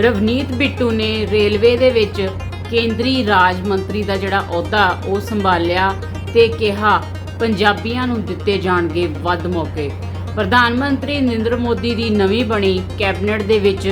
ਰਵਨੀਤ ਬਿੱਟੂ ਨੇ ਰੇਲਵੇ ਦੇ ਵਿੱਚ ਕੇਂਦਰੀ ਰਾਜ ਮੰਤਰੀ ਦਾ ਜਿਹੜਾ ਅਹੁਦਾ, ਉਹ ਸੰਭਾਲਿਆ ਤੇ ਕਿਹਾ ਪੰਜਾਬੀਆਂ ਨੂੰ ਦਿੱਤੇ ਜਾਣਗੇ ਵੱਧ ਮੌਕੇ। ਪ੍ਰਧਾਨ ਮੰਤਰੀ ਨਰਿੰਦਰ ਮੋਦੀ ਦੀ ਨਵੀਂ ਬਣੀ ਕੈਬਨਿਟ ਦੇ ਵਿੱਚ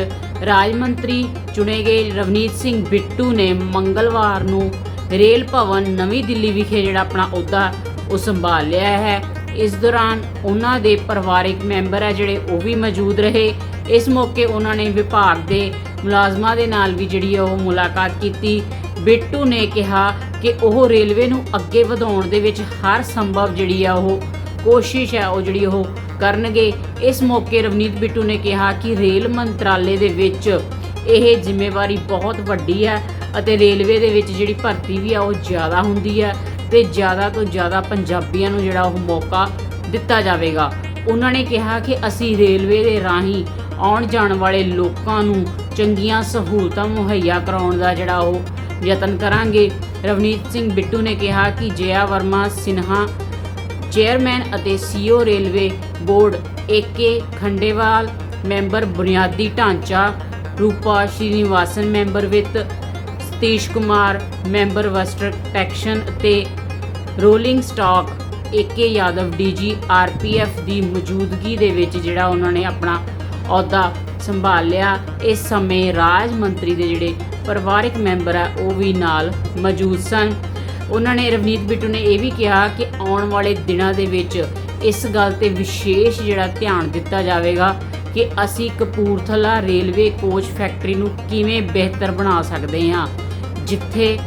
ਰਾਜ ਮੰਤਰੀ ਚੁਣੇ ਗਏ ਰਵਨੀਤ ਸਿੰਘ ਬਿੱਟੂ ਨੇ ਮੰਗਲਵਾਰ ਨੂੰ ਰੇਲ ਭਵਨ ਨਵੀਂ ਦਿੱਲੀ ਵਿਖੇ ਜਿਹੜਾ ਆਪਣਾ ਅਹੁਦਾ, ਉਹ ਸੰਭਾਲ ਲਿਆ ਹੈ। ਇਸ ਦੌਰਾਨ ਉਹਨਾਂ ਦੇ ਪਰਿਵਾਰਿਕ ਮੈਂਬਰ ਹੈ ਜਿਹੜੇ, ਉਹ ਵੀ ਮੌਜੂਦ ਰਹੇ। ਇਸ ਮੌਕੇ ਉਹਨਾਂ ਨੇ ਵਿਭਾਗ ਦੇ ਮੁਲਾਜ਼ਮਾਂ ਦੇ ਨਾਲ ਵੀ ਜਿਹੜੀ ਹੈ ਉਹ ਮੁਲਾਕਾਤ ਕੀਤੀ। ਬਿੱਟੂ ਨੇ ਕਿਹਾ ਕਿ ਉਹ ਰੇਲਵੇ ਨੂੰ ਅੱਗੇ ਵਧਾਉਣ ਦੇ ਵਿੱਚ ਹਰ ਸੰਭਵ ਜਿਹੜੀ ਆ ਉਹ ਕੋਸ਼ਿਸ਼ ਹੈ ਉਹ ਜਿਹੜੀ ਉਹ ਕਰਨਗੇ। ਇਸ ਮੌਕੇ ਰਵਨੀਤ ਬਿੱਟੂ ਨੇ ਕਿਹਾ ਕਿ ਰੇਲ ਮੰਤਰਾਲੇ ਦੇ ਵਿੱਚ ਇਹ ਜ਼ਿੰਮੇਵਾਰੀ ਬਹੁਤ ਵੱਡੀ ਹੈ ਅਤੇ ਰੇਲਵੇ ਦੇ ਵਿੱਚ ਜਿਹੜੀ ਭਰਤੀ ਵੀ ਆ, ਉਹ ਜ਼ਿਆਦਾ ਹੁੰਦੀ ਹੈ ਤੇ ਜ਼ਿਆਦਾ ਤੋਂ ਜ਼ਿਆਦਾ ਪੰਜਾਬੀਆਂ ਨੂੰ ਜਿਹੜਾ ਉਹ ਮੌਕਾ ਦਿੱਤਾ ਜਾਵੇਗਾ। ਉਹਨਾਂ ਨੇ ਕਿਹਾ ਕਿ ਅਸੀਂ ਰੇਲਵੇ ਦੇ ਰਾਹੀਂ ਆਉਣ ਜਾਣ ਵਾਲੇ ਲੋਕਾਂ ਨੂੰ ਚੰਗੀਆਂ ਸਹੂਲਤਾਂ ਮੁਹੱਈਆ ਕਰਾਉਣ ਦਾ ਜਿਹੜਾ ਉਹ ਯਤਨ ਕਰਾਂਗੇ। ਰਵਨੀਤ ਸਿੰਘ ਬਿੱਟੂ ਨੇ ਕਿਹਾ ਕਿ ਜਯਾ ਵਰਮਾ ਸਿਨਹਾ ਚੇਅਰਮੈਨ ਅਤੇ C O railway board A K Khandelwal, member ਬੁਨਿਆਦੀ ਢਾਂਚਾ, ਰੂਪਾ ਸ਼੍ਰੀਨਿਵਾਸਨ ਮੈਂਬਰ ਵਿੱਤ, ਸਤੀਸ਼ ਕੁਮਾਰ ਮੈਂਬਰ ਵਸਟਰ ਟੈਕਸ਼ਨ ਅਤੇ rolling stock AK Yadav DG RPF ਦੀ ਮੌਜੂਦਗੀ ਦੇ ਵਿੱਚ ਜਿਹੜਾ ਉਹਨਾਂ ਨੇ ਆਪਣਾ ਅਹੁਦਾ ਸੰਭਾਲ ਲਿਆ ਇਸ ਸਮੇਂ ਰਾਜ ਮੰਤਰੀ ਦੇ ਜਿਹੜੇ ਪਰਿਵਾਰਕ ਮੈਂਬਰ ਆ, ਉਹ ਵੀ ਨਾਲ ਮੌਜੂਦ ਸਨ। ਉਹਨਾਂ ਨੇ ਰਵਨੀਤ ਬਿੱਟੂ ਨੇ ਇਹ ਵੀ ਕਿਹਾ ਕਿ ਆਉਣ ਵਾਲੇ ਦਿਨਾਂ ਦੇ ਵਿੱਚ ਇਸ ਗੱਲ ਤੇ ਵਿਸ਼ੇਸ਼ ਜਿਹੜਾ ਧਿਆਨ ਦਿੱਤਾ ਜਾਵੇਗਾ ਕਿ ਅਸੀਂ ਕਪੂਰਥਲਾ ਰੇਲਵੇ ਕੋਚ ਫੈਕਟਰੀ ਨੂੰ ਕਿਵੇਂ ਬਿਹਤਰ ਬਣਾ ਸਕਦੇ ਹਾਂ, ਜਿੱਥੇ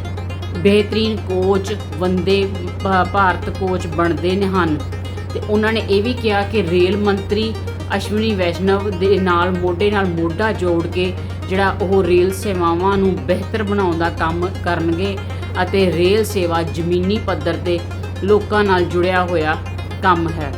ਬਿਹਤਰੀਨ ਕੋਚ ਵੰਦੇ ਭਾਰਤ ਕੋਚ ਬਣਦੇ ਨੇ ਹਨ। ਤੇ ਉਹਨਾਂ ਨੇ ਇਹ ਵੀ ਕਿਹਾ ਕਿ ਰੇਲ ਮੰਤਰੀ ਅਸ਼ਵਨੀ ਵੈਸ਼ਨਵ ਦੇ ਨਾਲ, ਮੋਢੇ ਨਾਲ ਮੋਢਾ ਜੋੜ ਕੇ ਜਿਹੜਾ ਉਹ ਰੇਲ ਸੇਵਾਵਾਂ ਨੂੰ ਬਿਹਤਰ ਬਣਾਉਣ ਦਾ ਕੰਮ ਕਰਨਗੇ ਅਤੇ ਰੇਲ ਸੇਵਾ ਜ਼ਮੀਨੀ ਪੱਧਰ ਤੇ ਲੋਕਾਂ ਨਾਲ ਜੁੜਿਆ ਹੋਇਆ ਕੰਮ ਹੈ।